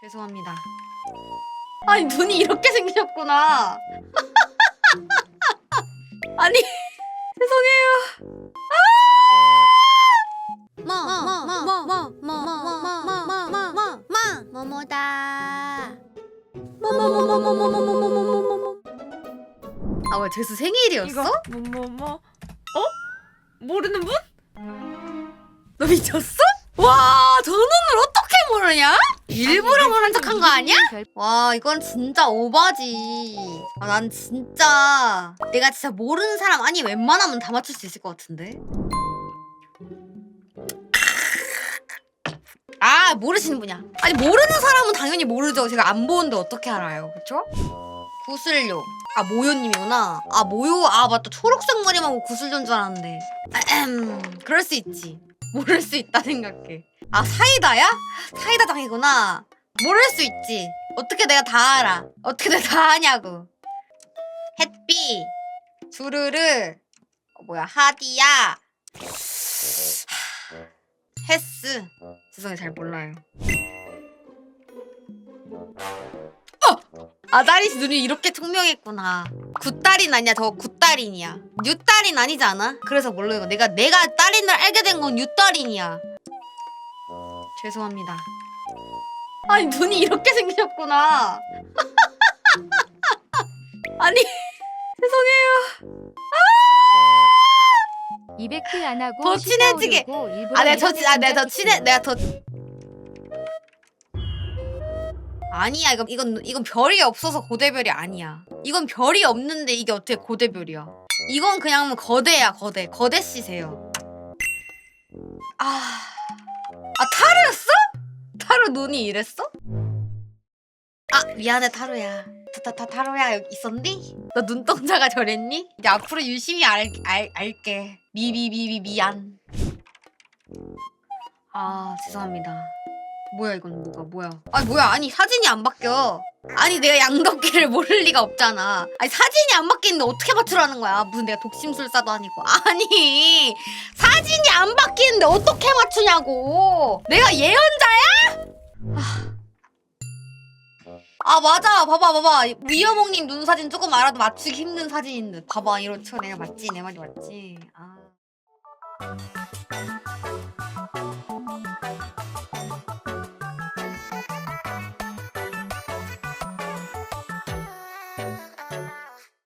죄송합니다. 아니 눈이 이렇게 생기셨구나. 아니 죄송해요. 뭐뭐뭐뭐뭐뭐뭐뭐뭐뭐뭐다 아왜 재수 생일이었어? 이거 뭐뭐뭐 어? 모르는 분? 너 미쳤어? 와, 저 눈을 어떻게 모르냐? 일부러 모른 척한 거 아니야? 와, 이건 진짜 오바지. 아, 난 진짜 내가 진짜 모르는 사람 아니 웬만하면 다 맞출 수 있을 것 같은데. 아, 모르시는 분이야. 아니 모르는 사람은 당연히 모르죠. 제가 안 보는데 어떻게 알아요, 그렇죠? 구슬료. 아 모요님이구나. 아 모요. 아 맞다. 초록색 머리만 구슬료인 줄 알았는데. 아흠, 그럴 수 있지. 모를 수 있다 생각해. 아 사이다야? 사이다 장이구나. 모를 수 있지. 어떻게 내가 다 알아? 어떻게 내가 다 아냐고. 햇비, 주르르, 어, 뭐야 하디야, 헤스. 죄송해요 잘 몰라요. 어! 아다리스 눈이 이렇게 총명했구나. 굿달인 아니야 저 굿달인이야. 뉴달인 아니지 않아? 그래서 몰라요. 내가 내가 달인을 알게 된 건 뉴달인이야. 죄송합니다. 아니 눈이 이렇게 생기셨구나. 아니 죄송해요. 200킬 안 하고 더 친해지게. 아 내가 더 친- 아 내가 더 친해 내가 더 아니야 이건 이건 이건 별이 없어서 고대별이 아니야. 이건 별이 없는데 이게 어떻게 고대별이야? 이건 그냥 뭐 거대야 거대 거대 씨세요. 아, 아 타로였어? 타로 눈이 이랬어? 아 미안해 타로야. 타타 타로야 있었니? 너 눈동자가 저랬니? 이제 앞으로 유심히 알, 알 알게. 미미미미 미안. 아 죄송합니다. 뭐야 이건 뭐가 뭐야? 아 뭐야 아니 사진이 안 바뀌어. 아니 내가 양덕기를 모를 리가 없잖아. 아니 사진이 안 바뀌는데 어떻게 맞추라는 거야? 무슨 내가 독심술사도 아니고. 아니 사진이 안 바뀌는데 어떻게 맞추냐고. 내가 예언자야? 아. 아 맞아 봐봐 봐봐 위어몽님 눈 사진 조금 알아도 맞추기 힘든 사진인 듯 봐봐 이렇죠 내가 맞지 내 말이 맞지 아